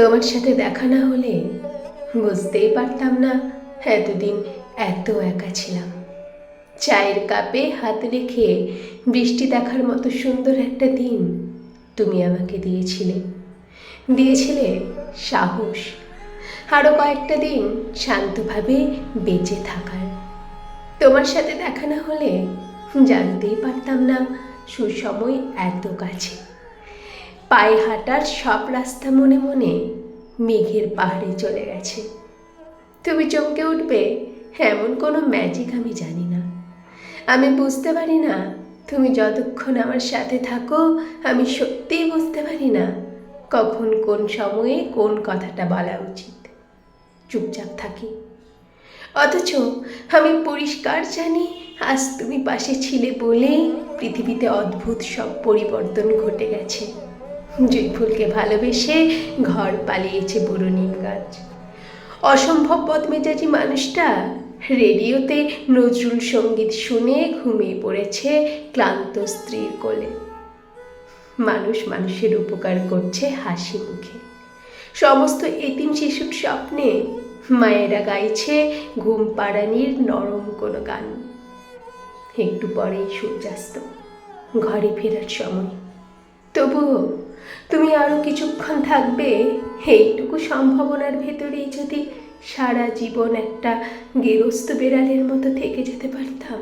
তোমার সাথে দেখা না হলে বুঝতেই পারতাম না এতদিন এত একা ছিলাম। চায়ের কাপে হাত রেখে বৃষ্টি দেখার মতো সুন্দর একটা দিন তুমি আমাকে দিয়েছিলে। দিয়েছিলে সাহস। আরও কয়েকটা দিন শান্তভাবে বেঁচে থাকার। তোমার সাথে দেখা না হলে জানতেই পারতাম না সুসময় এত কাছে। পায়ে হাঁটার সব রাস্তা মনে মনে মেঘের পাহাড়ে চলে গেছে। তুমি চমকে উঠবে, এমন কোনো ম্যাজিক আমি জানি না। আমি বুঝতে পারি না, তুমি যতক্ষণ আমার সাথে থাকো, আমি সত্যিই বুঝতে পারি না কখন কোন সময়ে কোন কথাটা বলা উচিত। চুপচাপ থাকি। অথচ আমি পরিষ্কার জানি, আজ তুমি পাশে ছিলে বলেই পৃথিবীতে অদ্ভুত সব পরিবর্তন ঘটে গেছে। জুই ফুলকে ভালোবেসে ঘর পালিয়েছে বুড়ো নিম গাছ। অসম্ভব বদমেজাজি মানুষটা রেডিওতে নজরুল সংগীত শুনে ঘুমিয়ে পড়েছে ক্লান্ত স্ত্রীর কোলে। মানুষ মানুষের উপকার করছে হাসি মুখে। সমস্ত এতিম শিশুর স্বপ্নে মায়েরা গাইছে ঘুম পাড়ানির নরম কোনো গান। একটু পরেই সূর্যাস্ত, ঘরে ফেরার সময়। তবুও তুমি আরও কিছুক্ষণ থাকবে, এইটুকু সম্ভাবনার ভেতরেই যদি সারা জীবন একটা গেরস্ত বেড়ালের মতো থেকে যেতে পারতাম।